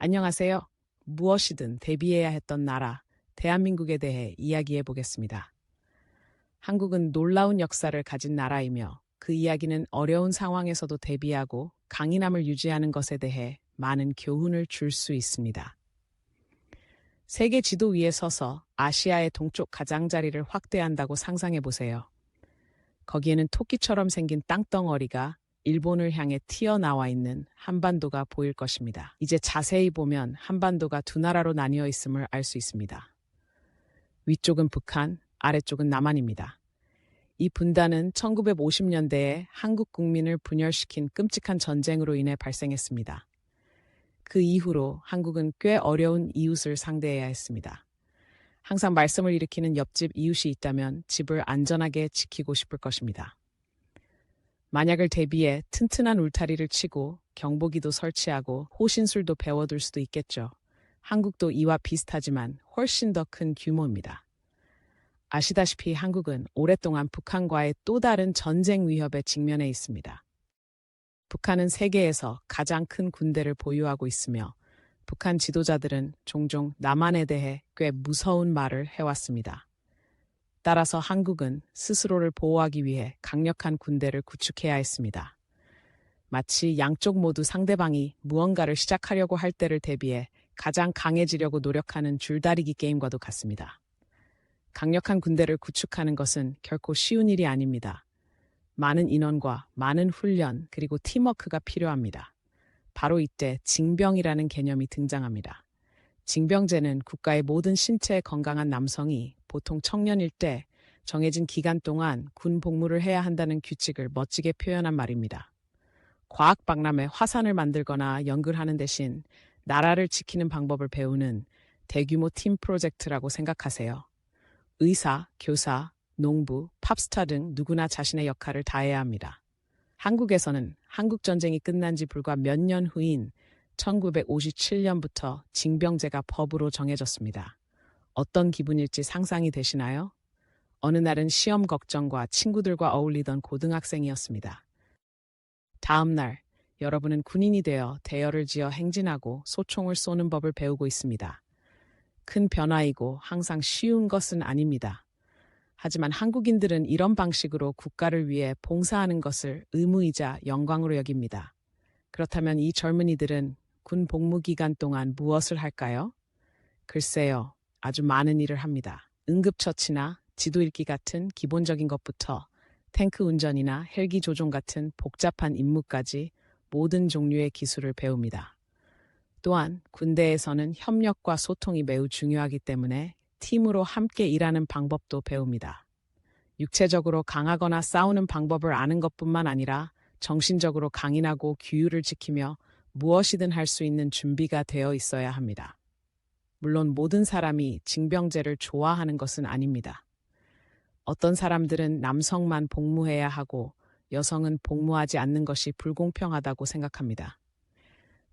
안녕하세요. 무엇이든 대비해야 했던 나라, 대한민국에 대해 이야기해 보겠습니다. 한국은 놀라운 역사를 가진 나라이며 그 이야기는 어려운 상황에서도 대비하고 강인함을 유지하는 것에 대해 많은 교훈을 줄 수 있습니다. 세계 지도 위에 서서 아시아의 동쪽 가장자리를 확대한다고 상상해 보세요. 거기에는 토끼처럼 생긴 땅덩어리가 일본을 향해 튀어나와 있는 한반도가 보일 것입니다. 이제 자세히 보면 한반도가 두 나라로 나뉘어 있음을 알 수 있습니다. 위쪽은 북한, 아래쪽은 남한입니다. 이 분단은 1950년대에 한국 국민을 분열시킨 끔찍한 전쟁으로 인해 발생했습니다. 그 이후로 한국은 꽤 어려운 이웃을 상대해야 했습니다. 항상 말씀을 일으키는 옆집 이웃이 있다면 집을 안전하게 지키고 싶을 것입니다. 만약을 대비해 튼튼한 울타리를 치고 경보기도 설치하고 호신술도 배워둘 수도 있겠죠. 한국도 이와 비슷하지만 훨씬 더 큰 규모입니다. 아시다시피 한국은 오랫동안 북한과의 또 다른 전쟁 위협에 직면해 있습니다. 북한은 세계에서 가장 큰 군대를 보유하고 있으며 북한 지도자들은 종종 남한에 대해 꽤 무서운 말을 해왔습니다. 따라서 한국은 스스로를 보호하기 위해 강력한 군대를 구축해야 했습니다. 마치 양쪽 모두 상대방이 무언가를 시작하려고 할 때를 대비해 가장 강해지려고 노력하는 줄다리기 게임과도 같습니다. 강력한 군대를 구축하는 것은 결코 쉬운 일이 아닙니다. 많은 인원과 많은 훈련 그리고 팀워크가 필요합니다. 바로 이때 징병이라는 개념이 등장합니다. 징병제는 국가의 모든 신체 건강한 남성이 보통 청년일 때 정해진 기간 동안 군 복무를 해야 한다는 규칙을 멋지게 표현한 말입니다. 과학 박람회 화산을 만들거나 연구하는 대신 나라를 지키는 방법을 배우는 대규모 팀 프로젝트라고 생각하세요. 의사, 교사, 농부, 팝스타 등 누구나 자신의 역할을 다해야 합니다. 한국에서는 한국전쟁이 끝난 지 불과 몇 년 후인 1957년부터 징병제가 법으로 정해졌습니다. 어떤 기분일지 상상이 되시나요? 어느 날은 시험 걱정과 친구들과 어울리던 고등학생이었습니다. 다음 날, 여러분은 군인이 되어 대열을 지어 행진하고 소총을 쏘는 법을 배우고 있습니다. 큰 변화이고 항상 쉬운 것은 아닙니다. 하지만 한국인들은 이런 방식으로 국가를 위해 봉사하는 것을 의무이자 영광으로 여깁니다. 그렇다면 이 젊은이들은 군 복무 기간 동안 무엇을 할까요? 글쎄요, 아주 많은 일을 합니다. 응급처치나 지도 읽기 같은 기본적인 것부터 탱크 운전이나 헬기 조종 같은 복잡한 임무까지 모든 종류의 기술을 배웁니다. 또한 군대에서는 협력과 소통이 매우 중요하기 때문에 팀으로 함께 일하는 방법도 배웁니다. 육체적으로 강하거나 싸우는 방법을 아는 것뿐만 아니라 정신적으로 강인하고 규율을 지키며 무엇이든 할 수 있는 준비가 되어 있어야 합니다. 물론 모든 사람이 징병제를 좋아하는 것은 아닙니다. 어떤 사람들은 남성만 복무해야 하고 여성은 복무하지 않는 것이 불공평하다고 생각합니다.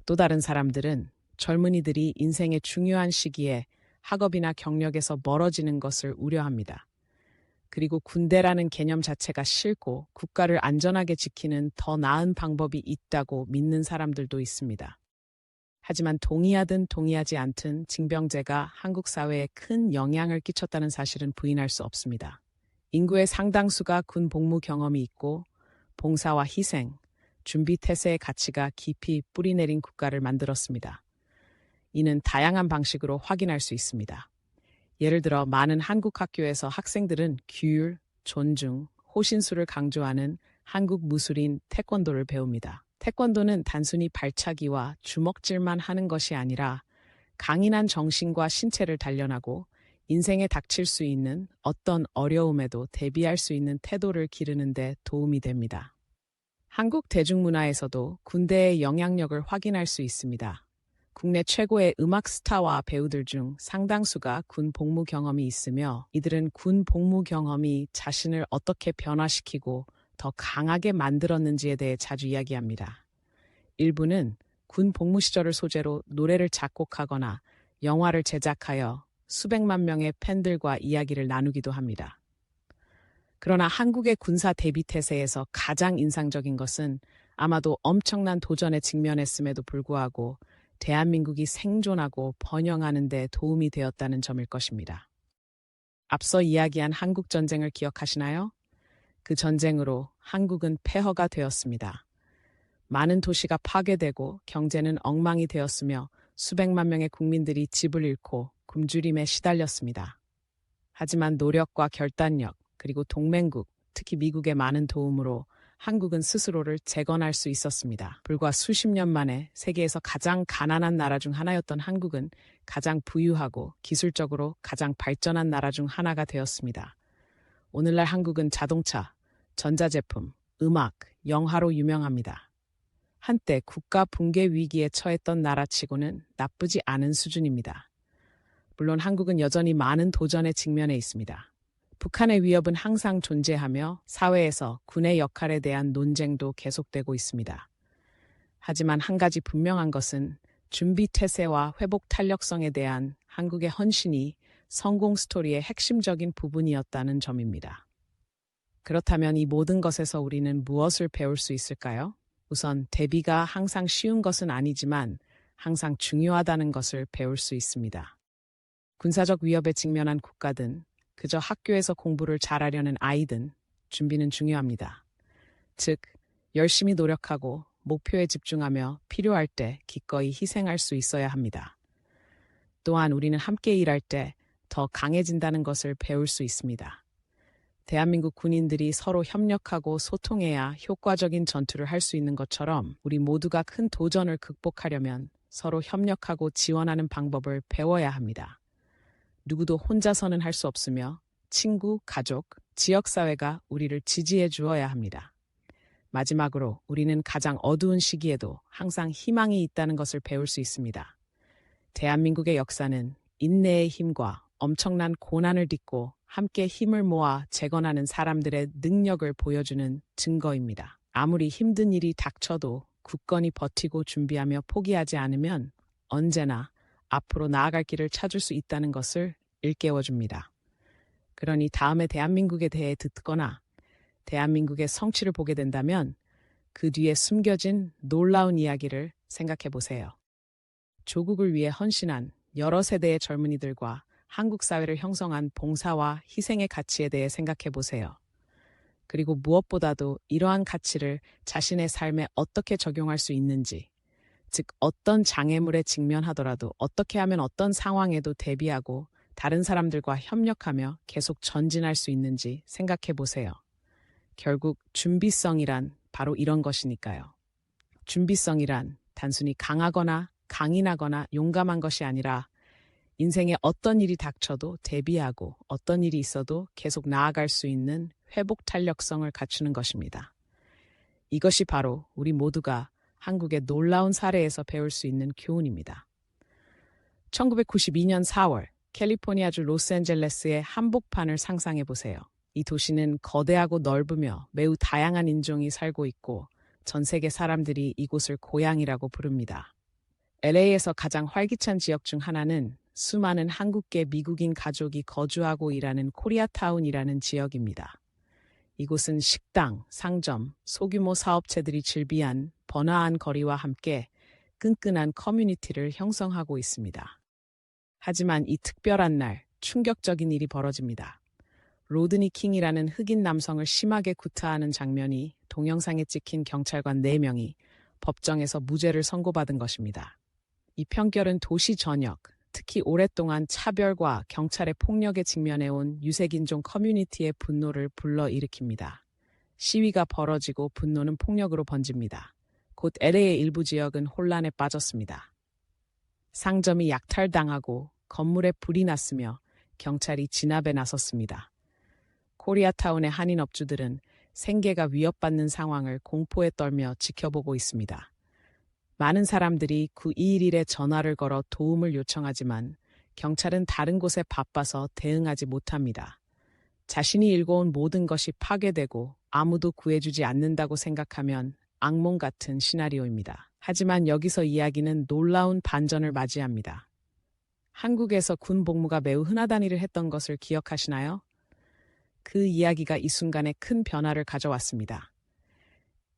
또 다른 사람들은 젊은이들이 인생의 중요한 시기에 학업이나 경력에서 멀어지는 것을 우려합니다. 그리고 군대라는 개념 자체가 싫고 국가를 안전하게 지키는 더 나은 방법이 있다고 믿는 사람들도 있습니다. 하지만 동의하든 동의하지 않든 징병제가 한국 사회에 큰 영향을 끼쳤다는 사실은 부인할 수 없습니다. 인구의 상당수가 군 복무 경험이 있고 봉사와 희생, 준비 태세의 가치가 깊이 뿌리내린 국가를 만들었습니다. 이는 다양한 방식으로 확인할 수 있습니다. 예를 들어 많은 한국 학교에서 학생들은 규율, 존중, 호신수를 강조하는 한국 무술인 태권도를 배웁니다. 태권도는 단순히 발차기와 주먹질만 하는 것이 아니라 강인한 정신과 신체를 단련하고 인생에 닥칠 수 있는 어떤 어려움에도 대비할 수 있는 태도를 기르는 데 도움이 됩니다. 한국 대중문화에서도 군대의 영향력을 확인할 수 있습니다. 국내 최고의 음악 스타와 배우들 중 상당수가 군 복무 경험이 있으며 이들은 군 복무 경험이 자신을 어떻게 변화시키고 더 강하게 만들었는지에 대해 자주 이야기합니다. 일부는 군 복무 시절을 소재로 노래를 작곡하거나 영화를 제작하여 수백만 명의 팬들과 이야기를 나누기도 합니다. 그러나 한국의 군사 대비 태세에서 가장 인상적인 것은 아마도 엄청난 도전에 직면했음에도 불구하고 대한민국이 생존하고 번영하는 데 도움이 되었다는 점일 것입니다. 앞서 이야기한 한국 전쟁을 기억하시나요? 그 전쟁으로 한국은 폐허가 되었습니다. 많은 도시가 파괴되고 경제는 엉망이 되었으며 수백만 명의 국민들이 집을 잃고 굶주림에 시달렸습니다. 하지만 노력과 결단력, 그리고 동맹국, 특히 미국의 많은 도움으로 한국은 스스로를 재건할 수 있었습니다. 불과 수십 년 만에 세계에서 가장 가난한 나라 중 하나였던 한국은 가장 부유하고 기술적으로 가장 발전한 나라 중 하나가 되었습니다. 오늘날 한국은 자동차, 전자제품, 음악, 영화로 유명합니다. 한때 국가 붕괴 위기에 처했던 나라치고는 나쁘지 않은 수준입니다. 물론 한국은 여전히 많은 도전에 직면해 있습니다. 북한의 위협은 항상 존재하며 사회에서 군의 역할에 대한 논쟁도 계속되고 있습니다. 하지만 한 가지 분명한 것은 준비 태세와 회복 탄력성에 대한 한국의 헌신이 성공 스토리의 핵심적인 부분이었다는 점입니다. 그렇다면 이 모든 것에서 우리는 무엇을 배울 수 있을까요? 우선 대비가 항상 쉬운 것은 아니지만 항상 중요하다는 것을 배울 수 있습니다. 군사적 위협에 직면한 국가든 그저 학교에서 공부를 잘하려는 아이든 준비는 중요합니다. 즉, 열심히 노력하고 목표에 집중하며 필요할 때 기꺼이 희생할 수 있어야 합니다. 또한 우리는 함께 일할 때 더 강해진다는 것을 배울 수 있습니다. 대한민국 군인들이 서로 협력하고 소통해야 효과적인 전투를 할 수 있는 것처럼 우리 모두가 큰 도전을 극복하려면 서로 협력하고 지원하는 방법을 배워야 합니다. 누구도 혼자서는 할 수 없으며 친구, 가족, 지역사회가 우리를 지지해 주어야 합니다. 마지막으로 우리는 가장 어두운 시기에도 항상 희망이 있다는 것을 배울 수 있습니다. 대한민국의 역사는 인내의 힘과 엄청난 고난을 딛고 함께 힘을 모아 재건하는 사람들의 능력을 보여주는 증거입니다. 아무리 힘든 일이 닥쳐도 굳건히 버티고 준비하며 포기하지 않으면 언제나 앞으로 나아갈 길을 찾을 수 있다는 것을 일깨워 줍니다. 그러니 다음에 대한민국에 대해 듣거나 대한민국의 성취를 보게 된다면 그 뒤에 숨겨진 놀라운 이야기를 생각해 보세요. 조국을 위해 헌신한 여러 세대의 젊은이들과 한국 사회를 형성한 봉사와 희생의 가치에 대해 생각해 보세요. 그리고 무엇보다도 이러한 가치를 자신의 삶에 어떻게 적용할 수 있는지, 즉 어떤 장애물에 직면하더라도 어떻게 하면 어떤 상황에도 대비하고 다른 사람들과 협력하며 계속 전진할 수 있는지 생각해 보세요. 결국 준비성이란 바로 이런 것이니까요. 준비성이란 단순히 강하거나 강인하거나 용감한 것이 아니라 인생에 어떤 일이 닥쳐도 대비하고 어떤 일이 있어도 계속 나아갈 수 있는 회복 탄력성을 갖추는 것입니다. 이것이 바로 우리 모두가 한국의 놀라운 사례에서 배울 수 있는 교훈입니다. 1992년 4월 캘리포니아주 로스앤젤레스의 한복판을 상상해 보세요. 이 도시는 거대하고 넓으며 매우 다양한 인종이 살고 있고 전 세계 사람들이 이곳을 고향이라고 부릅니다. LA에서 가장 활기찬 지역 중 하나는 수많은 한국계 미국인 가족이 거주하고 일하는 코리아타운이라는 지역입니다. 이곳은 식당, 상점, 소규모 사업체들이 즐비한 번화한 거리와 함께 끈끈한 커뮤니티를 형성하고 있습니다. 하지만 이 특별한 날 충격적인 일이 벌어집니다. 로드니 킹이라는 흑인 남성을 심하게 구타하는 장면이 동영상에 찍힌 경찰관 4명이 법정에서 무죄를 선고받은 것입니다. 이 편결은 도시 전역, 특히 오랫동안 차별과 경찰의 폭력에 직면해온 유색인종 커뮤니티의 분노를 불러일으킵니다. 시위가 벌어지고 분노는 폭력으로 번집니다. 곧 LA의 일부 지역은 혼란에 빠졌습니다. 상점이 약탈당하고 건물에 불이 났으며 경찰이 진압에 나섰습니다. 코리아타운의 한인 업주들은 생계가 위협받는 상황을 공포에 떨며 지켜보고 있습니다. 많은 사람들이 911에 전화를 걸어 도움을 요청하지만 경찰은 다른 곳에 바빠서 대응하지 못합니다. 자신이 읽어온 모든 것이 파괴되고 아무도 구해주지 않는다고 생각하면 악몽 같은 시나리오입니다. 하지만 여기서 이야기는 놀라운 반전을 맞이합니다. 한국에서 군 복무가 매우 흔하단 일을 했던 것을 기억하시나요? 그 이야기가 이 순간에 큰 변화를 가져왔습니다.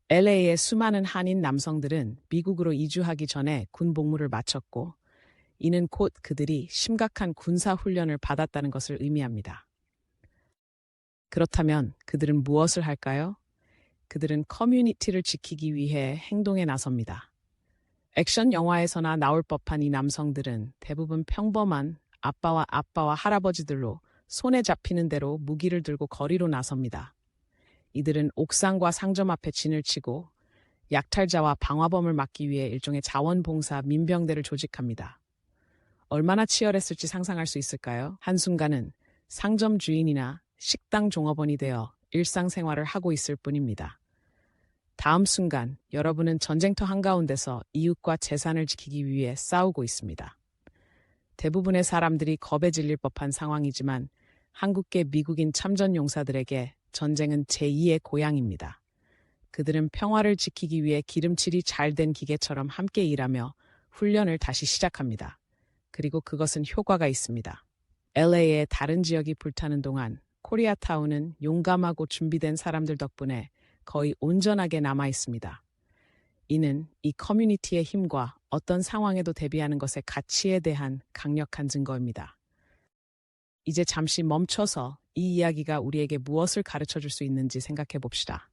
LA의 수많은 한인 남성들은 미국으로 이주하기 전에 군 복무를 마쳤고 이는 곧 그들이 심각한 군사 훈련을 받았다는 것을 의미합니다. 그렇다면 그들은 무엇을 할까요? 그들은 커뮤니티를 지키기 위해 행동에 나섭니다. 액션 영화에서나 나올 법한 이 남성들은 대부분 평범한 아빠와 아빠와 할아버지들로 손에 잡히는 대로 무기를 들고 거리로 나섭니다. 이들은 옥상과 상점 앞에 진을 치고 약탈자와 방화범을 막기 위해 일종의 자원봉사 민병대를 조직합니다. 얼마나 치열했을지 상상할 수 있을까요? 한순간은 상점 주인이나 식당 종업원이 되어 일상생활을 하고 있을 뿐입니다. 다음 순간 여러분은 전쟁터 한가운데서 이웃과 재산을 지키기 위해 싸우고 있습니다. 대부분의 사람들이 겁에 질릴 법한 상황이지만 한국계 미국인 참전 용사들에게 전쟁은 제2의 고향입니다. 그들은 평화를 지키기 위해 기름칠이 잘 된 기계처럼 함께 일하며 훈련을 다시 시작합니다. 그리고 그것은 효과가 있습니다. LA의 다른 지역이 불타는 동안 코리아타운은 용감하고 준비된 사람들 덕분에 거의 온전하게 남아 있습니다. 이는 이 커뮤니티의 힘과 어떤 상황에도 대비하는 것의 가치에 대한 강력한 증거입니다. 이제 잠시 멈춰서 이 이야기가 우리에게 무엇을 가르쳐 줄 수 있는지 생각해 봅시다.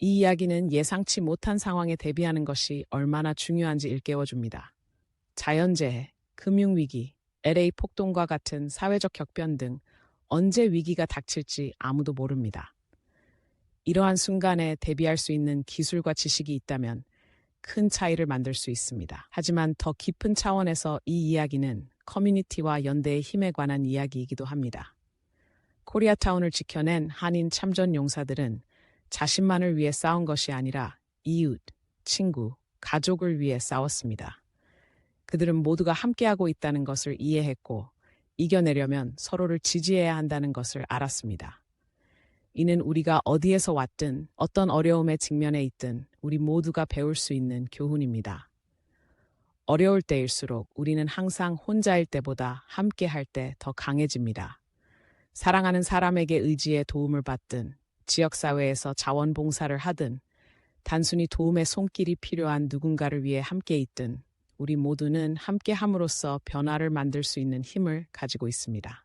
이 이야기는 예상치 못한 상황에 대비하는 것이 얼마나 중요한지 일깨워 줍니다. 자연재해, 금융위기, LA 폭동과 같은 사회적 격변 등 언제 위기가 닥칠지 아무도 모릅니다. 이러한 순간에 대비할 수 있는 기술과 지식이 있다면 큰 차이를 만들 수 있습니다. 하지만 더 깊은 차원에서 이 이야기는 커뮤니티와 연대의 힘에 관한 이야기이기도 합니다. 코리아타운을 지켜낸 한인 참전 용사들은 자신만을 위해 싸운 것이 아니라 이웃, 친구, 가족을 위해 싸웠습니다. 그들은 모두가 함께하고 있다는 것을 이해했고 이겨내려면 서로를 지지해야 한다는 것을 알았습니다. 이는 우리가 어디에서 왔든 어떤 어려움에 직면해 있든 우리 모두가 배울 수 있는 교훈입니다. 어려울 때일수록 우리는 항상 혼자일 때보다 함께 할 때 더 강해집니다. 사랑하는 사람에게 의지에 도움을 받든 지역사회에서 자원봉사를 하든 단순히 도움의 손길이 필요한 누군가를 위해 함께 있든 우리 모두는 함께 함으로써 변화를 만들 수 있는 힘을 가지고 있습니다.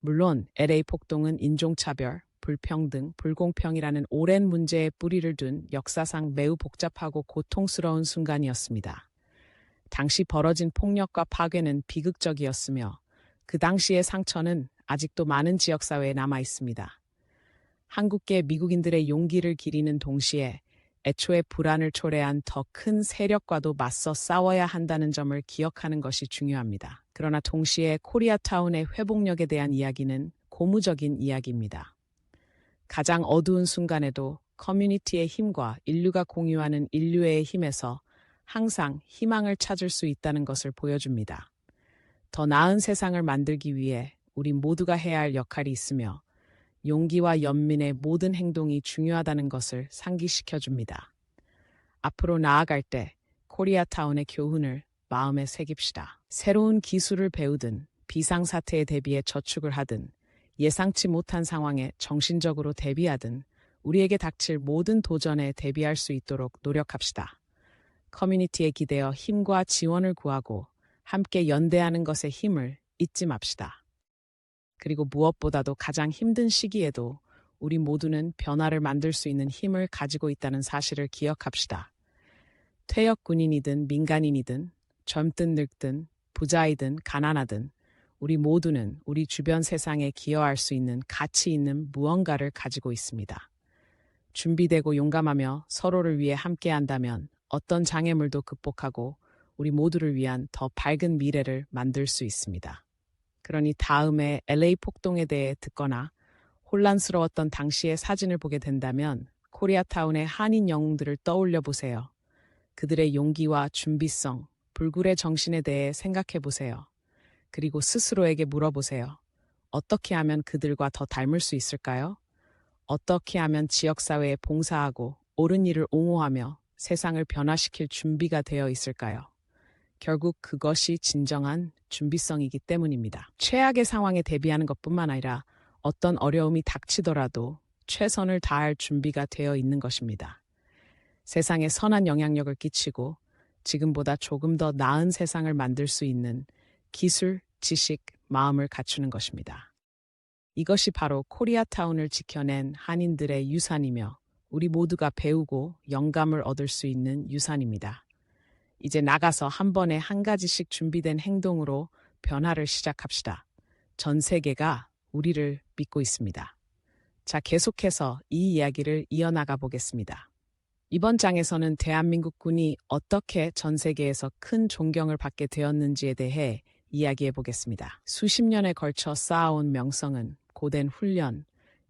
물론 LA 폭동은 인종차별, 불평등, 불공평이라는 오랜 문제에 뿌리를 둔 역사상 매우 복잡하고 고통스러운 순간이었습니다. 당시 벌어진 폭력과 파괴는 비극적이었으며 그 당시의 상처는 아직도 많은 지역사회에 남아 있습니다. 한국계 미국인들의 용기를 기리는 동시에 애초에 불안을 초래한 더 큰 세력과도 맞서 싸워야 한다는 점을 기억하는 것이 중요합니다. 그러나 동시에 코리아타운의 회복력에 대한 이야기는 고무적인 이야기입니다. 가장 어두운 순간에도 커뮤니티의 힘과 인류가 공유하는 인류의 힘에서 항상 희망을 찾을 수 있다는 것을 보여줍니다. 더 나은 세상을 만들기 위해 우리 모두가 해야 할 역할이 있으며 용기와 연민의 모든 행동이 중요하다는 것을 상기시켜 줍니다. 앞으로 나아갈 때 코리아타운의 교훈을 마음에 새깁시다. 새로운 기술을 배우든 비상사태에 대비해 저축을 하든 예상치 못한 상황에 정신적으로 대비하든 우리에게 닥칠 모든 도전에 대비할 수 있도록 노력합시다. 커뮤니티에 기대어 힘과 지원을 구하고 함께 연대하는 것의 힘을 잊지 맙시다. 그리고 무엇보다도 가장 힘든 시기에도 우리 모두는 변화를 만들 수 있는 힘을 가지고 있다는 사실을 기억합시다. 퇴역 군인이든 민간인이든 젊든 늙든 부자이든 가난하든 우리 모두는 우리 주변 세상에 기여할 수 있는 가치 있는 무언가를 가지고 있습니다. 준비되고 용감하며 서로를 위해 함께 한다면 어떤 장애물도 극복하고 우리 모두를 위한 더 밝은 미래를 만들 수 있습니다. 그러니 다음에 LA 폭동에 대해 듣거나 혼란스러웠던 당시의 사진을 보게 된다면 코리아타운의 한인 영웅들을 떠올려 보세요. 그들의 용기와 준비성, 불굴의 정신에 대해 생각해 보세요. 그리고 스스로에게 물어보세요. 어떻게 하면 그들과 더 닮을 수 있을까요? 어떻게 하면 지역사회에 봉사하고 옳은 일을 옹호하며 세상을 변화시킬 준비가 되어 있을까요? 결국 그것이 진정한 준비성이기 때문입니다. 최악의 상황에 대비하는 것뿐만 아니라 어떤 어려움이 닥치더라도 최선을 다할 준비가 되어 있는 것입니다. 세상에 선한 영향력을 끼치고 지금보다 조금 더 나은 세상을 만들 수 있는 기술, 지식, 마음을 갖추는 것입니다. 이것이 바로 코리아타운을 지켜낸 한인들의 유산이며 우리 모두가 배우고 영감을 얻을 수 있는 유산입니다. 이제 나가서 한 번에 한 가지씩 준비된 행동으로 변화를 시작합시다. 전 세계가 우리를 믿고 있습니다. 자, 계속해서 이 이야기를 이어나가 보겠습니다. 이번 장에서는 대한민국 군이 어떻게 전 세계에서 큰 존경을 받게 되었는지에 대해 이야기해 보겠습니다. 수십 년에 걸쳐 쌓아온 명성은 고된 훈련,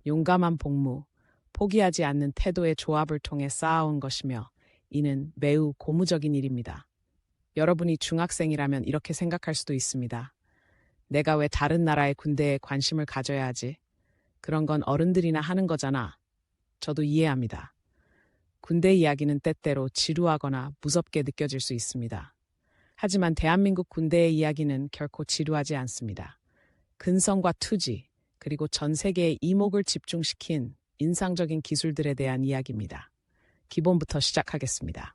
용감한 복무, 포기하지 않는 태도의 조합을 통해 쌓아온 것이며 이는 매우 고무적인 일입니다. 여러분이 중학생이라면 이렇게 생각할 수도 있습니다. 내가 왜 다른 나라의 군대에 관심을 가져야 하지? 그런 건 어른들이나 하는 거잖아. 저도 이해합니다. 군대 이야기는 때때로 지루하거나 무섭게 느껴질 수 있습니다. 하지만 대한민국 군대의 이야기는 결코 지루하지 않습니다. 근성과 투지, 그리고 전 세계의 이목을 집중시킨 인상적인 기술들에 대한 이야기입니다. 기본부터 시작하겠습니다.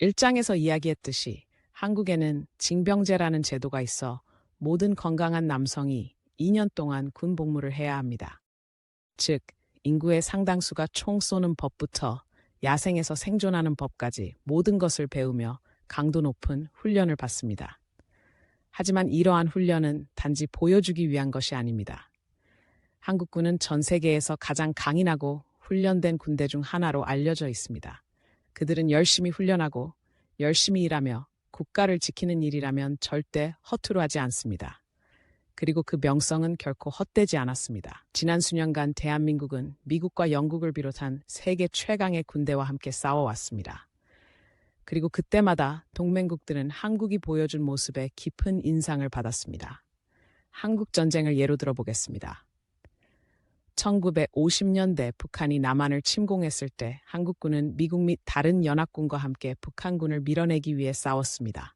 1장에서 이야기했듯이 한국에는 징병제라는 제도가 있어 모든 건강한 남성이 2년 동안 군 복무를 해야 합니다. 즉, 인구의 상당수가 총 쏘는 법부터 야생에서 생존하는 법까지 모든 것을 배우며 강도 높은 훈련을 받습니다. 하지만 이러한 훈련은 단지 보여주기 위한 것이 아닙니다. 한국군은 전 세계에서 가장 강인하고 훈련된 군대 중 하나로 알려져 있습니다. 그들은 열심히 훈련하고 열심히 일하며 국가를 지키는 일이라면 절대 허투루 하지 않습니다. 그리고 그 명성은 결코 헛되지 않았습니다. 지난 수년간 대한민국은 미국과 영국을 비롯한 세계 최강의 군대와 함께 싸워왔습니다. 그리고 그때마다 동맹국들은 한국이 보여준 모습에 깊은 인상을 받았습니다. 한국 전쟁을 예로 들어 보겠습니다. 1950년대 북한이 남한을 침공했을 때 한국군은 미국 및 다른 연합군과 함께 북한군을 밀어내기 위해 싸웠습니다.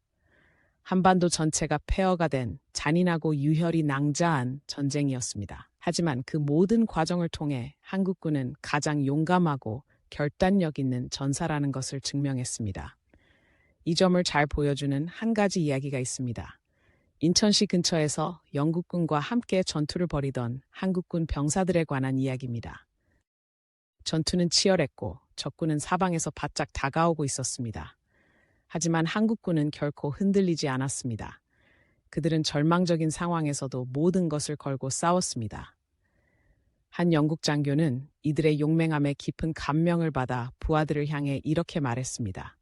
한반도 전체가 폐허가 된 잔인하고 유혈이 낭자한 전쟁이었습니다. 하지만 그 모든 과정을 통해 한국군은 가장 용감하고 결단력 있는 전사라는 것을 증명했습니다. 이 점을 잘 보여주는 한 가지 이야기가 있습니다. 인천시 근처에서 영국군과 함께 전투를 벌이던 한국군 병사들에 관한 이야기입니다. 전투는 치열했고 적군은 사방에서 바짝 다가오고 있었습니다. 하지만 한국군은 결코 흔들리지 않았습니다. 그들은 절망적인 상황에서도 모든 것을 걸고 싸웠습니다. 한 영국 장교는 이들의 용맹함에 깊은 감명을 받아 부하들을 향해 이렇게 말했습니다.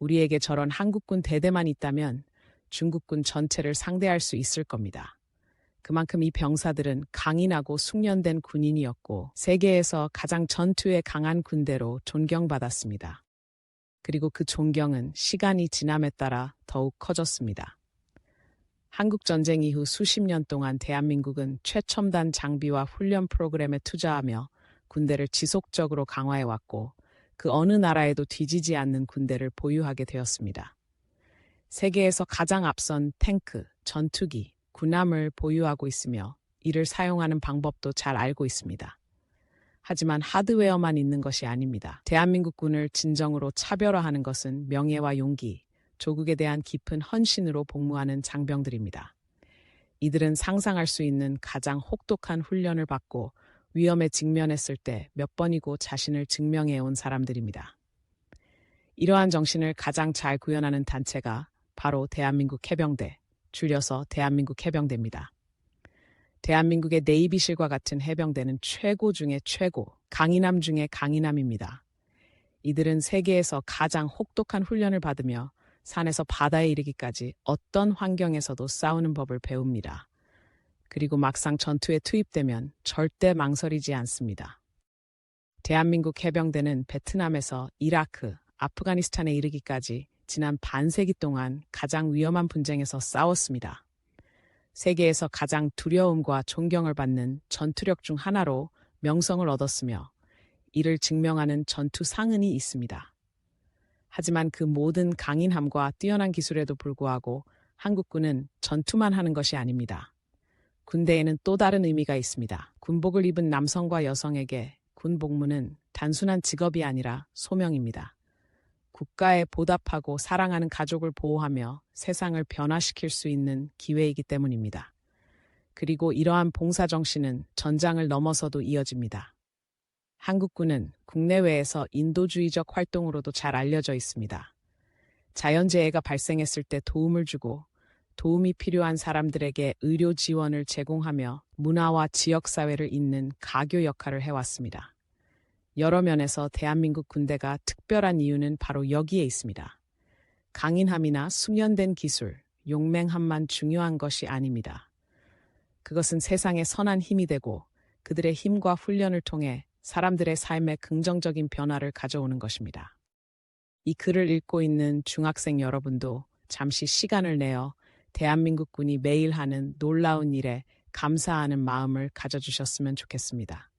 우리에게 저런 한국군 대대만 있다면 중국군 전체를 상대할 수 있을 겁니다. 그만큼 이 병사들은 강인하고 숙련된 군인이었고 세계에서 가장 전투에 강한 군대로 존경받았습니다. 그리고 그 존경은 시간이 지남에 따라 더욱 커졌습니다. 한국 전쟁 이후 수십 년 동안 대한민국은 최첨단 장비와 훈련 프로그램에 투자하며 군대를 지속적으로 강화해 왔고 그 어느 나라에도 뒤지지 않는 군대를 보유하게 되었습니다. 세계에서 가장 앞선 탱크, 전투기, 군함을 보유하고 있으며 이를 사용하는 방법도 잘 알고 있습니다. 하지만 하드웨어만 있는 것이 아닙니다. 대한민국 군을 진정으로 차별화하는 것은 명예와 용기, 조국에 대한 깊은 헌신으로 복무하는 장병들입니다. 이들은 상상할 수 있는 가장 혹독한 훈련을 받고 위험에 직면했을 때 몇 번이고 자신을 증명해 온 사람들입니다. 이러한 정신을 가장 잘 구현하는 단체가 바로 대한민국 해병대, 줄여서 대한민국 해병대입니다. 대한민국의 네이비실과 같은 해병대는 최고 중의 최고, 강인함 중의 강인함입니다. 이들은 세계에서 가장 혹독한 훈련을 받으며 산에서 바다에 이르기까지 어떤 환경에서도 싸우는 법을 배웁니다. 그리고 막상 전투에 투입되면 절대 망설이지 않습니다. 대한민국 해병대는 베트남에서 이라크, 아프가니스탄에 이르기까지 지난 반세기 동안 가장 위험한 분쟁에서 싸웠습니다. 세계에서 가장 두려움과 존경을 받는 전투력 중 하나로 명성을 얻었으며 이를 증명하는 전투 상흔이 있습니다. 하지만 그 모든 강인함과 뛰어난 기술에도 불구하고 한국군은 전투만 하는 것이 아닙니다. 군대에는 또 다른 의미가 있습니다. 군복을 입은 남성과 여성에게 군복무는 단순한 직업이 아니라 소명입니다. 국가에 보답하고 사랑하는 가족을 보호하며 세상을 변화시킬 수 있는 기회이기 때문입니다. 그리고 이러한 봉사 정신은 전장을 넘어서도 이어집니다. 한국군은 국내외에서 인도주의적 활동으로도 잘 알려져 있습니다. 자연재해가 발생했을 때 도움을 주고 도움이 필요한 사람들에게 의료 지원을 제공하며 문화와 지역사회를 잇는 가교 역할을 해왔습니다. 여러 면에서 대한민국 군대가 특별한 이유는 바로 여기에 있습니다. 강인함이나 숙련된 기술, 용맹함만 중요한 것이 아닙니다. 그것은 세상에 선한 힘이 되고 그들의 힘과 훈련을 통해 사람들의 삶에 긍정적인 변화를 가져오는 것입니다. 이 글을 읽고 있는 중학생 여러분도 잠시 시간을 내어 대한민국 군이 매일 하는 놀라운 일에 감사하는 마음을 가져주셨으면 좋겠습니다.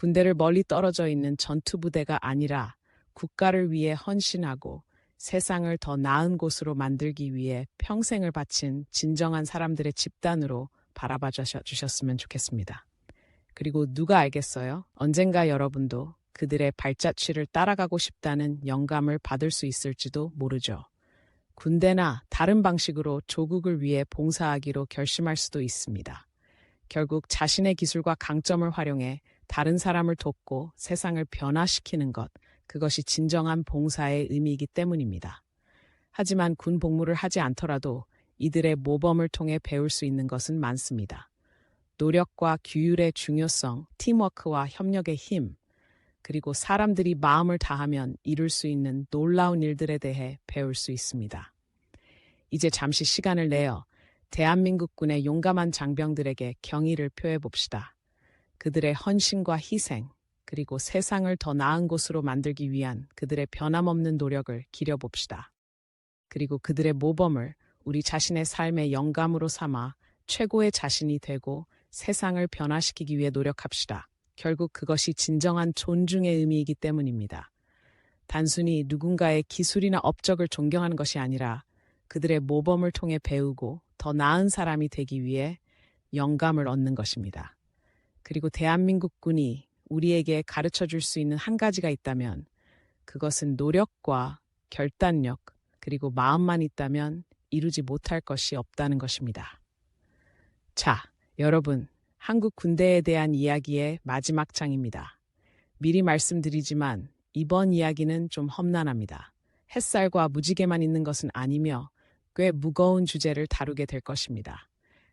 군대를 멀리 떨어져 있는 전투부대가 아니라 국가를 위해 헌신하고 세상을 더 나은 곳으로 만들기 위해 평생을 바친 진정한 사람들의 집단으로 바라봐 주셨으면 좋겠습니다. 그리고 누가 알겠어요? 언젠가 여러분도 그들의 발자취를 따라가고 싶다는 영감을 받을 수 있을지도 모르죠. 군대나 다른 방식으로 조국을 위해 봉사하기로 결심할 수도 있습니다. 결국 자신의 기술과 강점을 활용해 다른 사람을 돕고 세상을 변화시키는 것, 그것이 진정한 봉사의 의미이기 때문입니다. 하지만 군 복무를 하지 않더라도 이들의 모범을 통해 배울 수 있는 것은 많습니다. 노력과 규율의 중요성, 팀워크와 협력의 힘, 그리고 사람들이 마음을 다하면 이룰 수 있는 놀라운 일들에 대해 배울 수 있습니다. 이제 잠시 시간을 내어 대한민국군의 용감한 장병들에게 경의를 표해 봅시다. 그들의 헌신과 희생, 그리고 세상을 더 나은 곳으로 만들기 위한 그들의 변함없는 노력을 기려봅시다. 그리고 그들의 모범을 우리 자신의 삶의 영감으로 삼아 최고의 자신이 되고 세상을 변화시키기 위해 노력합시다. 결국 그것이 진정한 존중의 의미이기 때문입니다. 단순히 누군가의 기술이나 업적을 존경하는 것이 아니라 그들의 모범을 통해 배우고 더 나은 사람이 되기 위해 영감을 얻는 것입니다. 그리고 대한민국 군이 우리에게 가르쳐 줄 수 있는 한 가지가 있다면 그것은 노력과 결단력 그리고 마음만 있다면 이루지 못할 것이 없다는 것입니다. 자, 여러분, 한국 군대에 대한 이야기의 마지막 장입니다. 미리 말씀드리지만 이번 이야기는 좀 험난합니다. 햇살과 무지개만 있는 것은 아니며 꽤 무거운 주제를 다루게 될 것입니다.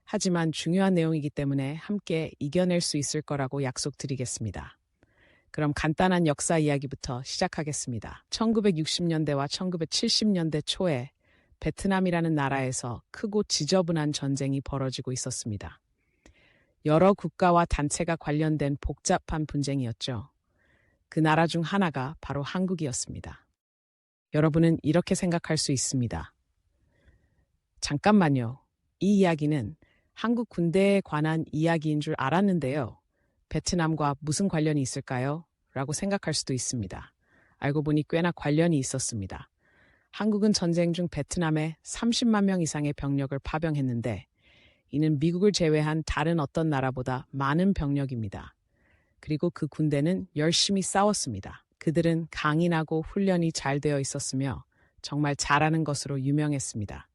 하지만 중요한 내용이기 때문에 함께 이겨낼 수 있을 거라고 약속드리겠습니다. 그럼 간단한 역사 이야기부터 시작하겠습니다. 1960년대와 1970년대 초에 베트남이라는 나라에서 크고 지저분한 전쟁이 벌어지고 있었습니다. 여러 국가와 단체가 관련된 복잡한 분쟁이었죠. 그 나라 중 하나가 바로 한국이었습니다. 여러분은 이렇게 생각할 수 있습니다. 잠깐만요. 이 이야기는 한국 군대에 관한 이야기인 줄 알았는데요. 베트남과 무슨 관련이 있을까요? 라고 생각할 수도 있습니다. 알고 보니 꽤나 관련이 있었습니다. 한국은 전쟁 중 베트남에 30만 명 이상의 병력을 파병했는데 이는 미국을 제외한 다른 어떤 나라보다 많은 병력입니다. 그리고 그 군대는 열심히 싸웠습니다. 그들은 강인하고 훈련이 잘 되어 있었으며 정말 잘하는 것으로 유명했습니다.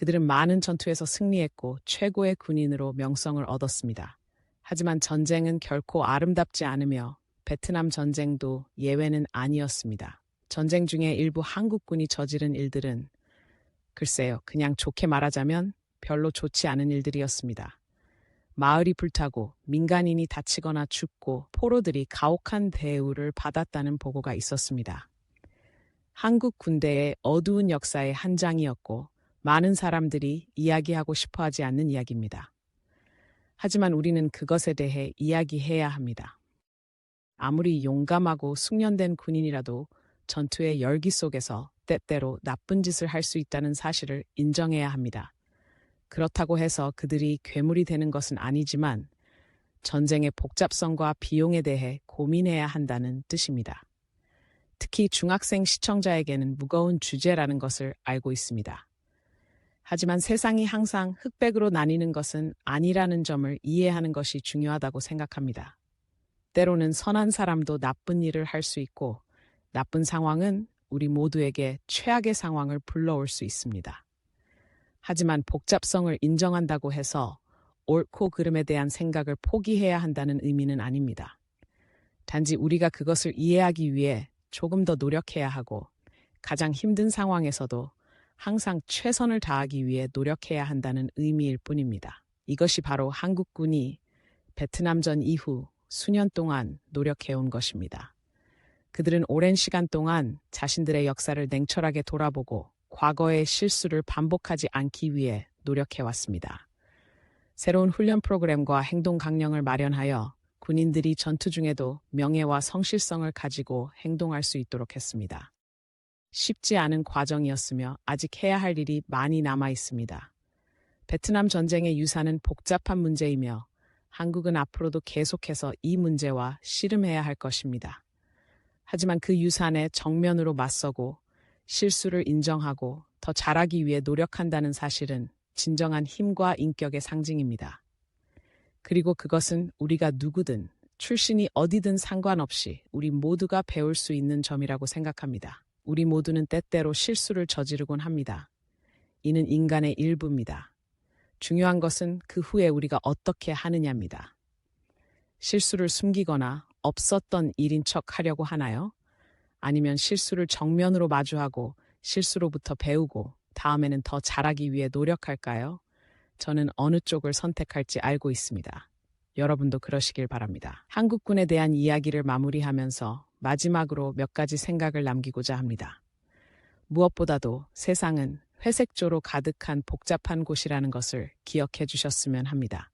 그들은 많은 전투에서 승리했고 최고의 군인으로 명성을 얻었습니다. 하지만 전쟁은 결코 아름답지 않으며 베트남 전쟁도 예외는 아니었습니다. 전쟁 중에 일부 한국군이 저지른 일들은 글쎄요, 그냥 좋게 말하자면 별로 좋지 않은 일들이었습니다. 마을이 불타고 민간인이 다치거나 죽고 포로들이 가혹한 대우를 받았다는 보고가 있었습니다. 한국 군대의 어두운 역사의 한 장이었고 많은 사람들이 이야기하고 싶어 하지 않는 이야기입니다. 하지만 우리는 그것에 대해 이야기해야 합니다. 아무리 용감하고 숙련된 군인이라도 전투의 열기 속에서 때때로 나쁜 짓을 할 수 있다는 사실을 인정해야 합니다. 그렇다고 해서 그들이 괴물이 되는 것은 아니지만 전쟁의 복잡성과 비용에 대해 고민해야 한다는 뜻입니다. 특히 중학생 시청자에게는 무거운 주제라는 것을 알고 있습니다. 하지만 세상이 항상 흑백으로 나뉘는 것은 아니라는 점을 이해하는 것이 중요하다고 생각합니다. 때로는 선한 사람도 나쁜 일을 할 수 있고 나쁜 상황은 우리 모두에게 최악의 상황을 불러올 수 있습니다. 하지만 복잡성을 인정한다고 해서 옳고 그름에 대한 생각을 포기해야 한다는 의미는 아닙니다. 단지 우리가 그것을 이해하기 위해 조금 더 노력해야 하고 가장 힘든 상황에서도 항상 최선을 다하기 위해 노력해야 한다는 의미일 뿐입니다. 이것이 바로 한국군이 베트남전 이후 수년 동안 노력해온 것입니다. 그들은 오랜 시간 동안 자신들의 역사를 냉철하게 돌아보고 과거의 실수를 반복하지 않기 위해 노력해왔습니다. 새로운 훈련 프로그램과 행동 강령을 마련하여 군인들이 전투 중에도 명예와 성실성을 가지고 행동할 수 있도록 했습니다. 쉽지 않은 과정이었으며 아직 해야 할 일이 많이 남아 있습니다. 베트남 전쟁의 유사는 복잡한 문제이며 한국은 앞으로도 계속해서 이 문제와 씨름해야 할 것입니다. 하지만 그 유산에 정면으로 맞서고 실수를 인정하고 더 잘하기 위해 노력한다는 사실은 진정한 힘과 인격의 상징입니다. 그리고 그것은 우리가 누구든 출신이 어디든 상관없이 우리 모두가 배울 수 있는 점이라고 생각합니다. 우리 모두는 때때로 실수를 저지르곤 합니다. 이는 인간의 일부입니다. 중요한 것은 그 후에 우리가 어떻게 하느냐입니다. 실수를 숨기거나 없었던 일인 척 하려고 하나요? 아니면 실수를 정면으로 마주하고 실수로부터 배우고 다음에는 더 잘하기 위해 노력할까요? 저는 어느 쪽을 선택할지 알고 있습니다. 여러분도 그러시길 바랍니다. 한국군에 대한 이야기를 마무리하면서 마지막으로 몇 가지 생각을 남기고자 합니다. 무엇보다도 세상은 회색조로 가득한 복잡한 곳이라는 것을 기억해 주셨으면 합니다.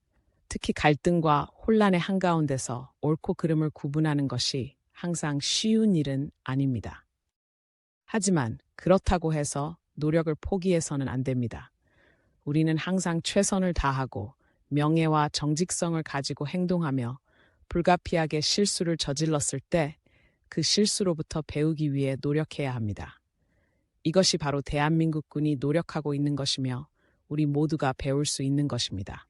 특히 갈등과 혼란의 한가운데서 옳고 그름을 구분하는 것이 항상 쉬운 일은 아닙니다. 하지만 그렇다고 해서 노력을 포기해서는 안 됩니다. 우리는 항상 최선을 다하고 명예와 정직성을 가지고 행동하며 불가피하게 실수를 저질렀을 때 그 실수로부터 배우기 위해 노력해야 합니다. 이것이 바로 대한민국군이 노력하고 있는 것이며 우리 모두가 배울 수 있는 것입니다.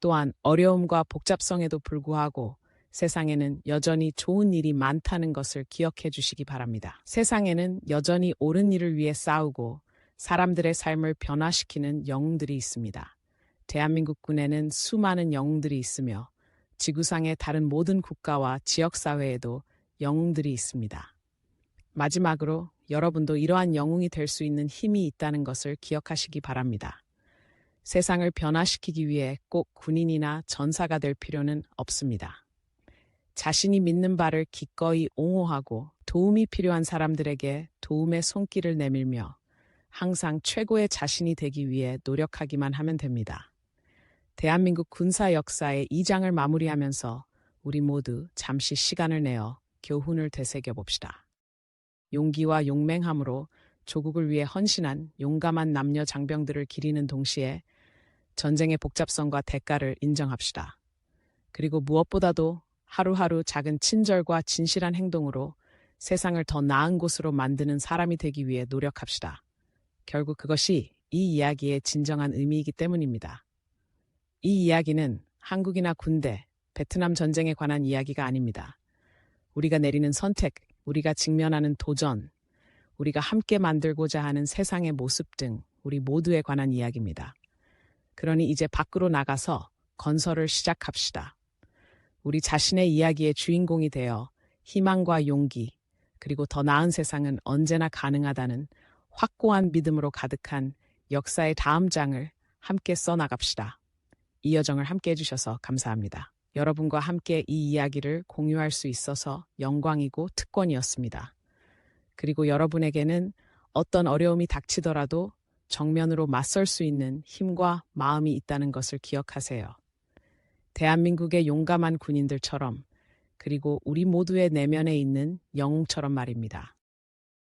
또한 어려움과 복잡성에도 불구하고 세상에는 여전히 좋은 일이 많다는 것을 기억해 주시기 바랍니다. 세상에는 여전히 옳은 일을 위해 싸우고 사람들의 삶을 변화시키는 영웅들이 있습니다. 대한민국 군에는 수많은 영웅들이 있으며 지구상의 다른 모든 국가와 지역사회에도 영웅들이 있습니다. 마지막으로 여러분도 이러한 영웅이 될 수 있는 힘이 있다는 것을 기억하시기 바랍니다. 세상을 변화시키기 위해 꼭 군인이나 전사가 될 필요는 없습니다. 자신이 믿는 바를 기꺼이 옹호하고 도움이 필요한 사람들에게 도움의 손길을 내밀며 항상 최고의 자신이 되기 위해 노력하기만 하면 됩니다. 대한민국 군사 역사의 2장을 마무리하면서 우리 모두 잠시 시간을 내어 교훈을 되새겨 봅시다. 용기와 용맹함으로 조국을 위해 헌신한 용감한 남녀 장병들을 기리는 동시에 전쟁의 복잡성과 대가를 인정합시다. 그리고 무엇보다도 하루하루 작은 친절과 진실한 행동으로 세상을 더 나은 곳으로 만드는 사람이 되기 위해 노력합시다. 결국 그것이 이 이야기의 진정한 의미이기 때문입니다. 이 이야기는 한국이나 군대, 베트남 전쟁에 관한 이야기가 아닙니다. 우리가 내리는 선택, 우리가 직면하는 도전, 우리가 함께 만들고자 하는 세상의 모습 등 우리 모두에 관한 이야기입니다. 그러니 이제 밖으로 나가서 건설을 시작합시다. 우리 자신의 이야기의 주인공이 되어 희망과 용기, 그리고 더 나은 세상은 언제나 가능하다는 확고한 믿음으로 가득한 역사의 다음 장을 함께 써나갑시다. 이 여정을 함께 해주셔서 감사합니다. 여러분과 함께 이 이야기를 공유할 수 있어서 영광이고 특권이었습니다. 그리고 여러분에게는 어떤 어려움이 닥치더라도 정면으로 맞설 수 있는 힘과 마음이 있다는 것을 기억하세요. 대한민국의 용감한 군인들처럼 그리고 우리 모두의 내면에 있는 영웅처럼 말입니다.